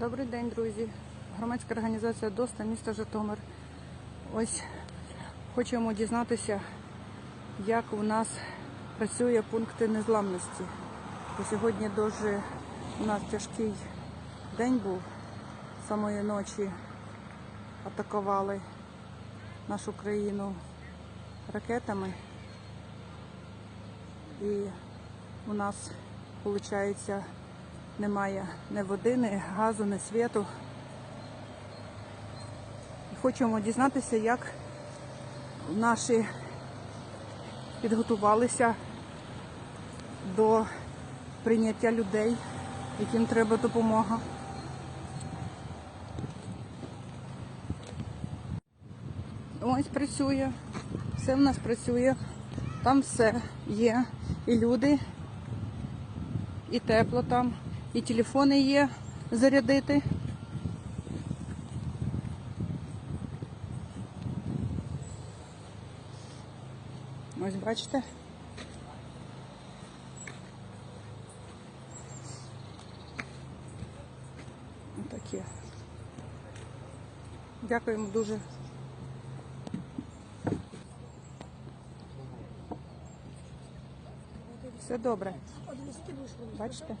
Добрий день, друзі. Громадська організація ДОСТА міста Житомир. Ось хочемо дізнатися, як у нас працює пункти незламності. Бо сьогодні дуже у нас тяжкий день був. Самої ночі атакували нашу країну ракетами. І у нас, виходить, немає ні води, ні газу, ні світу. Хочемо дізнатися, як наші підготувалися до прийняття людей, яким треба допомога. Ось працює, все в нас працює, там все є. І люди, і тепло там, і телефони є зарядити. Ось бачите. Отакі. Дякуємо дуже. Все добре. Бачите?